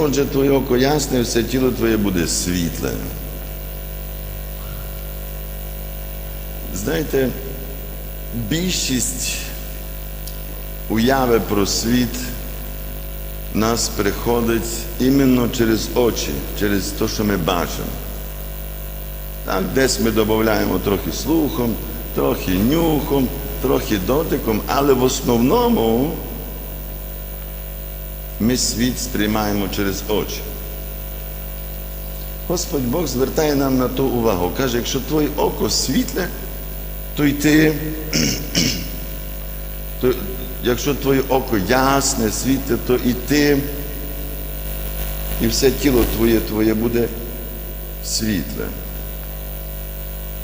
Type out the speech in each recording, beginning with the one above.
Отже, твоє око ясне, все тіло твоє буде світле. Знаєте, більшість уяви про світ нас приходить іменно через очі, через те, що ми бачимо. Так, десь ми додаємо трохи слухом, трохи нюхом, трохи дотиком, але в основному ми світ сприймаємо через очі. Господь Бог звертає нам на то увагу. Каже, якщо твоє око світле, то й ти, то, якщо твоє око ясне, світле, то і ти, і все тіло твоє твоє буде світле.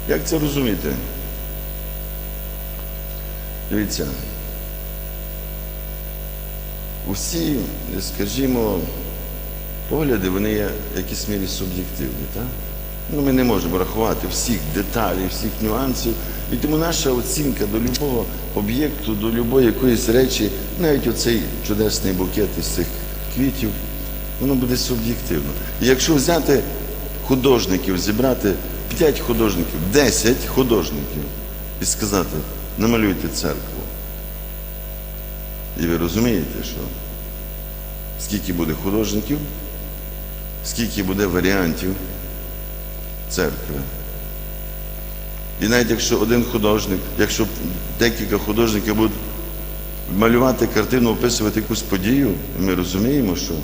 Як це розуміти? Дивіться. Усі, скажімо, погляди, вони є в якійсь мірі суб'єктивні. Так? Ну, ми не можемо рахувати всіх деталей, всіх нюансів. І тому наша оцінка до любого об'єкту, до любої якоїсь речі, навіть оцей чудесний букет із цих квітів, воно буде суб'єктивно. І якщо взяти художників, зібрати 5 художників, 10 художників і сказати, намалюйте церкву. І ви розумієте, що скільки буде художників, скільки буде варіантів церкви. І навіть якщо один художник, якщо декілька художників будуть малювати картину, описувати якусь подію, ми розуміємо, що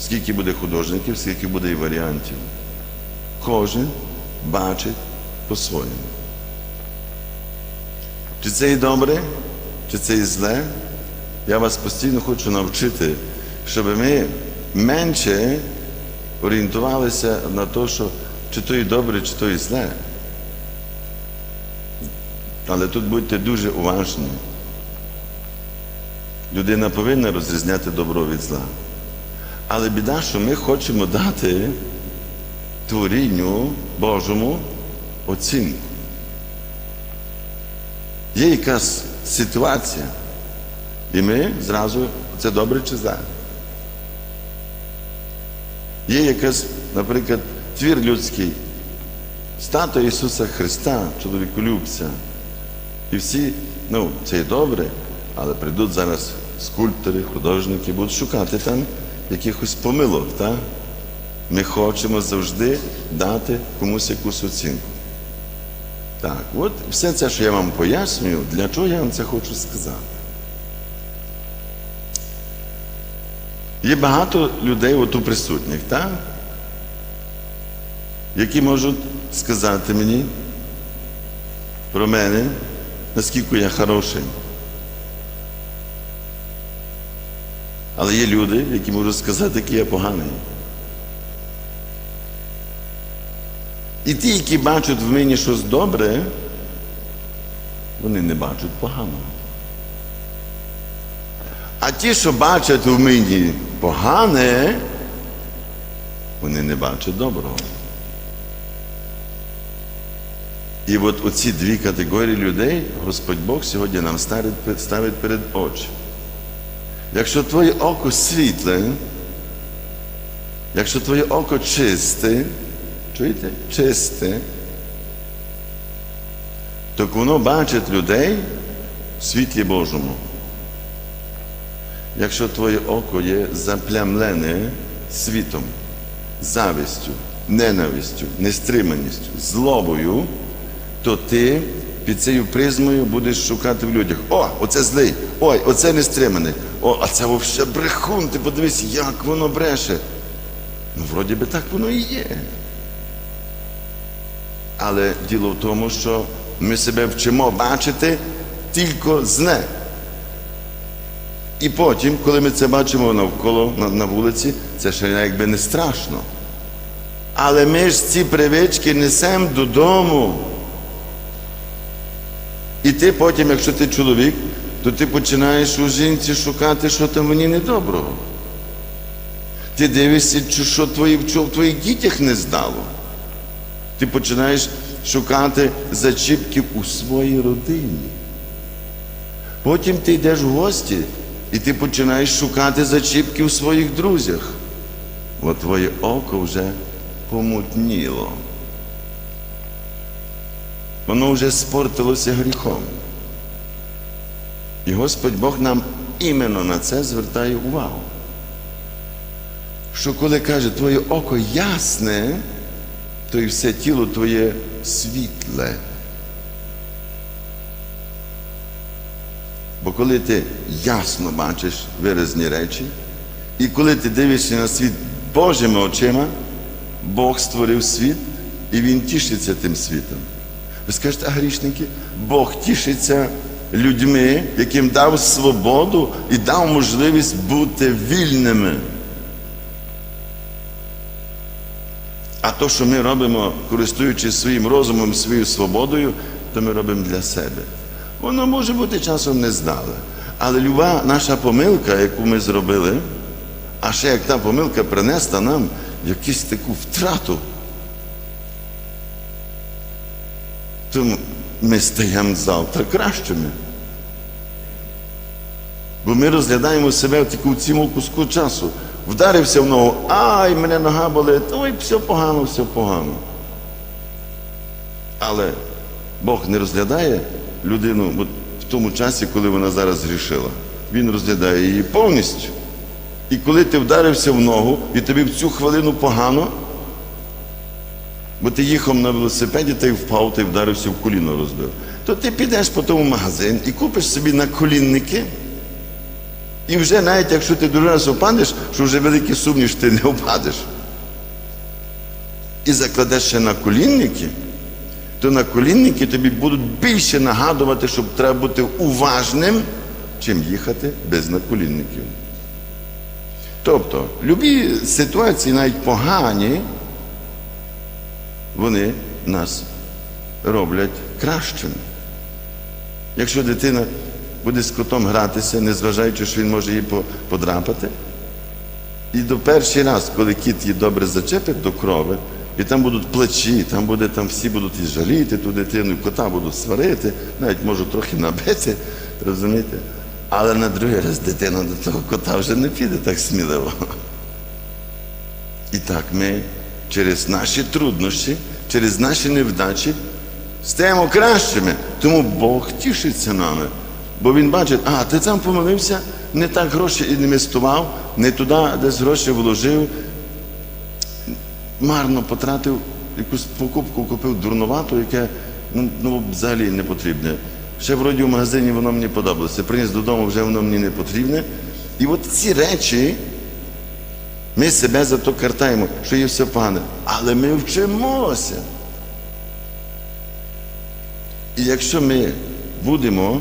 скільки буде художників, скільки буде і варіантів. Кожен бачить по-своєму. Чи це і добре, чи це і зле? Я вас постійно хочу навчити, щоб ми менше орієнтувалися на те, що чи то і добре, чи то і зле. Але тут будьте дуже уважні. Людина повинна розрізняти добро від зла. Але біда, що ми хочемо дати творінню Божому оцінку. Є якась ситуація, і ми зразу це добре чи зле. Є якась, наприклад, твір людський, статуя Ісуса Христа, чоловіколюбця. І всі, ну, це і добре, але прийдуть зараз скульптори, художники, будуть шукати там якихось помилок. так? Ми хочемо завжди дати комусь якусь оцінку. Так, от все це, що я вам пояснюю, для чого я вам це хочу сказати. Є багато людей отут присутніх, так? які можуть сказати мені про мене, наскільки я хороший. Але є люди, які можуть сказати, який я поганий. І ті, які бачать в мені щось добре, вони не бачать поганого. А ті, що бачать у мені погане, вони не бачать доброго. І от оці дві категорії людей Господь Бог сьогодні нам ставить, перед очі. Якщо твоє око світле, якщо твоє око чисте, чуєте? Чисте, то воно бачить людей в світлі Божому. Якщо твоє око є заплямлене світом, завистю, ненавистю, нестриманістю, злобою, то ти під цією призмою будеш шукати в людях. О, оце злий, ой, оце нестриманий, о, а це взагалі брехун, ти подивись, як воно бреше. Ну, вроді би так воно і є. Але діло в тому, що ми себе вчимо бачити тільки зле. І потім, коли ми це бачимо навколо на, на вулиці, це ще якби не страшно. Але ми ж ці привички несемо додому. І ти потім, якщо ти чоловік, то ти починаєш у жінці шукати, що там ній недоброго. Ти дивишся, що твої, що в твоїх дітях не здало. Ти починаєш шукати зачіпки у своїй родині. Потім ти йдеш в гості, і ти починаєш шукати зачіпки у своїх друзях. бо твоє око вже помутніло. Воно вже спортилося гріхом. І Господь Бог нам іменно на це звертає увагу. Що коли каже, твоє око ясне, то і все тіло твоє світле. Бо коли ти ясно бачиш виразні речі, і коли ти дивишся на світ Божими очима, Бог створив світ і Він тішиться тим світом. Ви скажете, а грішники, Бог тішиться людьми, яким дав свободу і дав можливість бути вільними. А то, що ми робимо, користуючись своїм розумом, своєю свободою, то ми робимо для себе. Воно може бути часом нездале. Але люба наша помилка, яку ми зробили, а ще як та помилка принесла нам якусь таку втрату, то ми стаємо завтра кращими. Бо ми розглядаємо себе в таку цілу куску часу. Вдарився в ногу, ай, мене нога болить, ой, все погано, все погано. Але Бог не розглядає людину от в тому часі, коли вона зараз грішила. Він розглядає її повністю. І коли ти вдарився в ногу, і тобі в цю хвилину погано, бо ти їхав на велосипеді та й впав, ти вдарився в коліно розбив, то ти підеш по тому магазин і купиш собі наколінники. І вже навіть якщо ти другий раз опадеш, що вже великий сумнів, ти не опадеш. І закладеш ще на колінники, то на колінники тобі будуть більше нагадувати, щоб треба бути уважним, чим їхати без наколінників. Тобто, любі ситуації, навіть погані, вони нас роблять кращими. Якщо дитина буде з котом гратися, незважаючи, що він може її подрапати. І до перший раз, коли кіт її добре зачепить до крови, і там будуть плачі, там буде, там всі будуть і жаліти ту дитину, і кота будуть сварити, навіть можу трохи набити, розумієте? Але на другий раз дитина до того кота вже не піде так сміливо. І так ми через наші труднощі, через наші невдачі стаємо кращими. Тому Бог тішиться нами. Бо він бачить, а ти там помилився, не так гроші інвестував, не туди десь гроші вложив, марно потратив якусь покупку, купив дурновату, яке ну, ну, взагалі не потрібне. Ще вроді в магазині воно мені подобалося. Приніс додому, вже воно мені не потрібне. І от ці речі ми себе за то картаємо, що є все погане. Але ми вчимося. І якщо ми будемо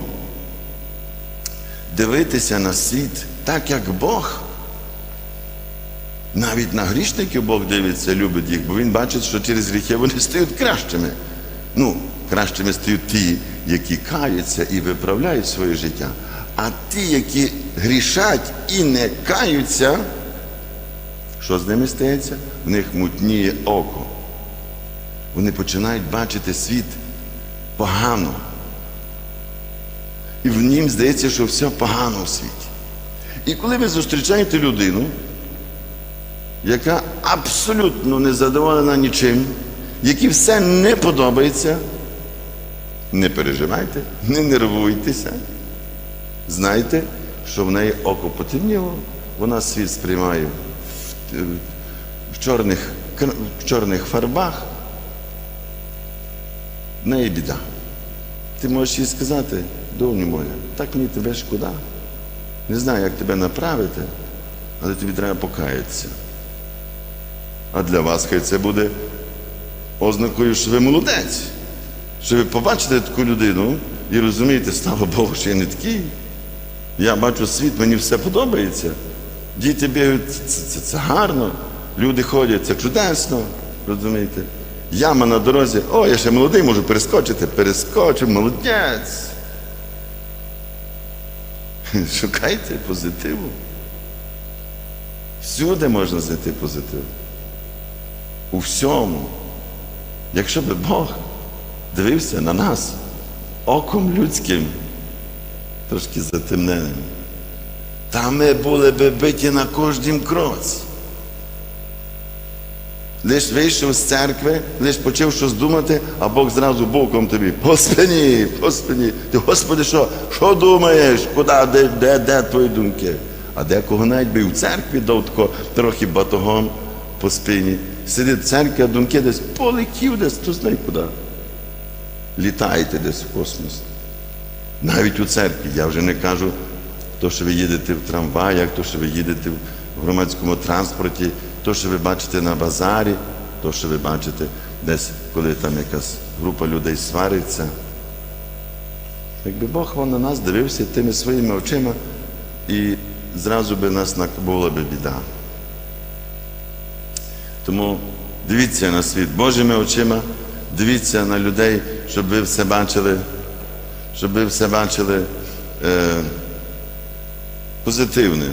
дивитися на світ так, як Бог. Навіть на грішників Бог дивиться, любить їх, бо Він бачить, що через гріхи вони стають кращими. Ну, кращими стають ті, які каються і виправляють своє життя. А ті, які грішать і не каються, що з ними стається? В них мутніє око. Вони починають бачити світ погано. І в нім здається, що все погано в світі. І коли ви зустрічаєте людину, яка абсолютно не задоволена нічим, якій все не подобається, не переживайте, не нервуйтеся. Знайте, що в неї око потемніло, вона світ сприймає в, в, чорних, в чорних фарбах. В неї біда. Ти можеш їй сказати, доню моя, так мені тебе шкода. Не знаю, як тебе направити, але тобі треба покаятися. А для вас хай це буде ознакою, що ви молодець. Що ви побачите таку людину і розумієте, слава Богу, що я не такий. Я бачу світ, мені все подобається. Діти бігають, це, це, це гарно, люди ходять, це чудесно, розумієте? Яма на дорозі, о, я ще молодий, можу перескочити, перескочив, молодець. Шукайте позитиву. Всюди можна знайти позитив. У всьому. Якщо би Бог дивився на нас оком людським, трошки затемненим, там ми були би биті на кожнім кроці. Лиш вийшов з церкви, лиш почав щось думати, а Бог зразу боком тобі по спині, по. Ти, Господи, що, що думаєш? Куди, де, де, де твої думки? А декого навіть би в церкві дав тако трохи батогом по спині. Сидить в церкві, а думки десь полетів десь, хто знає куди. Літаєте десь в космос. Навіть у церкві. Я вже не кажу, то, що ви їдете в трамваях, то, що ви їдете в громадському транспорті, то, що ви бачите на базарі, то, що ви бачите десь, коли там якась група людей свариться. Якби Бог вам на нас дивився тими своїми очима, і зразу би нас була би біда. Тому дивіться на світ Божими очима, дивіться на людей, щоб ви все бачили, щоб ви все бачили е, позитивне,